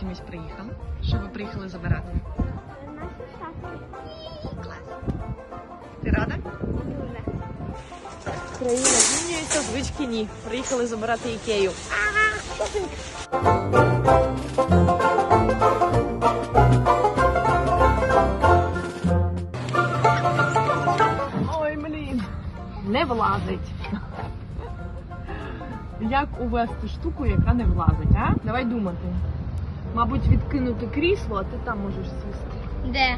чимось приїхали? Що ви приїхали забирати? Наші шахти. Клас. Ти рада? Дуже. Країна змінюється, звички ні. Приїхали забирати ікею. Ой, блін. Не влазить. Як увести штуку, яка не влазить, а? Давай думати. Мабуть, відкинути крісло, а ти там можеш сісти. Де?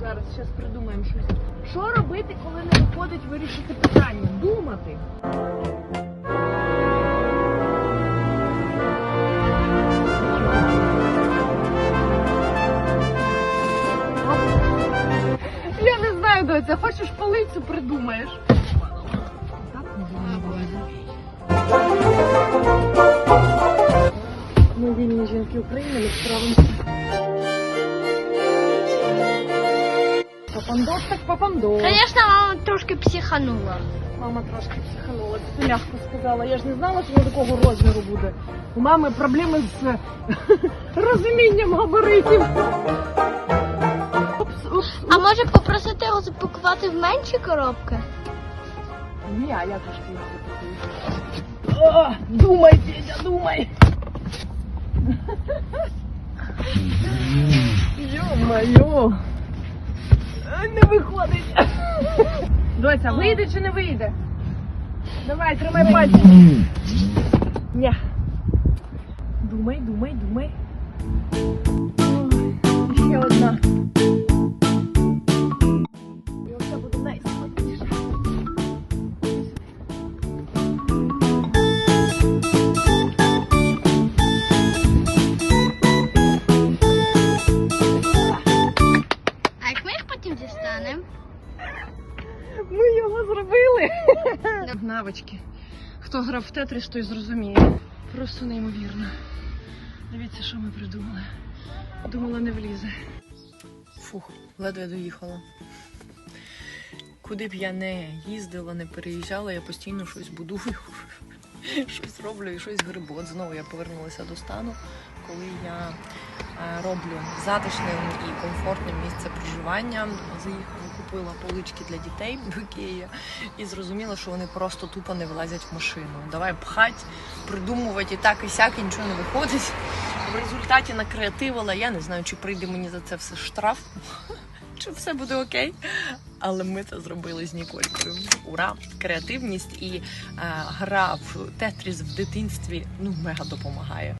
Зараз зараз придумаємо щось. Що робити, коли не виходить вирішити питання? Думати. Я не знаю, доця, хочеш полицю придумаєш. Жінки України, ми справимося. Папандос так папандос. Звісно, мама трошки психанула. Мама трошки психанула, це м'яко сказала. Я ж не знала, що воно такого розміру буде. У мами проблеми з розумінням габаритів. А може попросити його запакувати в менші коробки? Ні, а як ж ти їх Думай, Федя, думай. Йо-моє. Не виходить. Доця, вийде чи не вийде? Давай, тримай пальці. Ні. Думай, думай, думай. Навички. Хто грав в Тетріс, той зрозуміє. Просто неймовірно. Дивіться, що ми придумали. Думала, не влізе. Фух, ледве доїхала. Куди б я не їздила, не переїжджала, я постійно щось будую, щось роблю і щось грибу. От знову я повернулася до стану, коли я роблю затишним і комфортним місце проживання. Заїхала, купила полички для дітей в Ікеї і зрозуміла, що вони просто тупо не влазять в машину. Давай пхать, придумувати і так і сяк, і нічого не виходить. В результаті накреативила. Я не знаю, чи прийде мені за це все штраф, чи все буде окей. Але ми це зробили з Ніколькою. Ура! Креативність і е, гра в Тетріс в дитинстві ну мега допомагає.